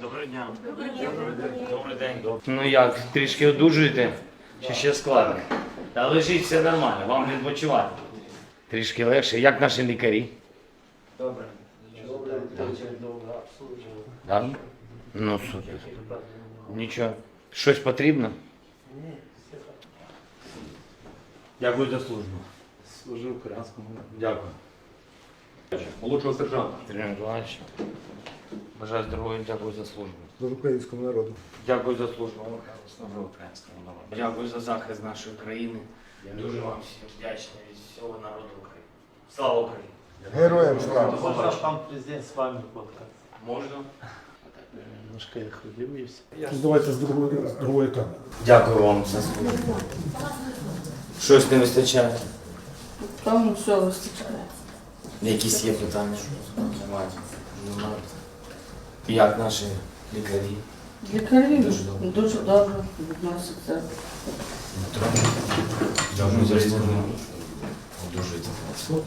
Доброго дня. Добрий день. Ну як, трішки одужуєте? Чи ще складно? Та лежіть все нормально, вам відпочивати. Трішки легше. Як наші лікарі? Добре. Добре, добре, Так? Ну супер. Нічого. Щось потрібно? Дякую за службу. Служив українському. Дякую. Молодшого сержанта. Сергій Миколаївич. Бажаю здоров'я, дякую за службу. Служу українському народу. Дякую за службу. Служу українському народу. Дякую за захист нашої країни. Дуже вам всім вдячний від всього народу України. Слава Україні! Героям слава! Хоча пан президент з вами фоткати. Можна? Немножко я хвилююсь. Давайте з другої, з другої камери. Дякую вам за службу. Щось не вистачає. Там все вистачає. Якісь є питання? Немає. Немає. Як наші лікарі? Лікарі Дуже добре. дуже добре відносяться. Дуже за Дуже.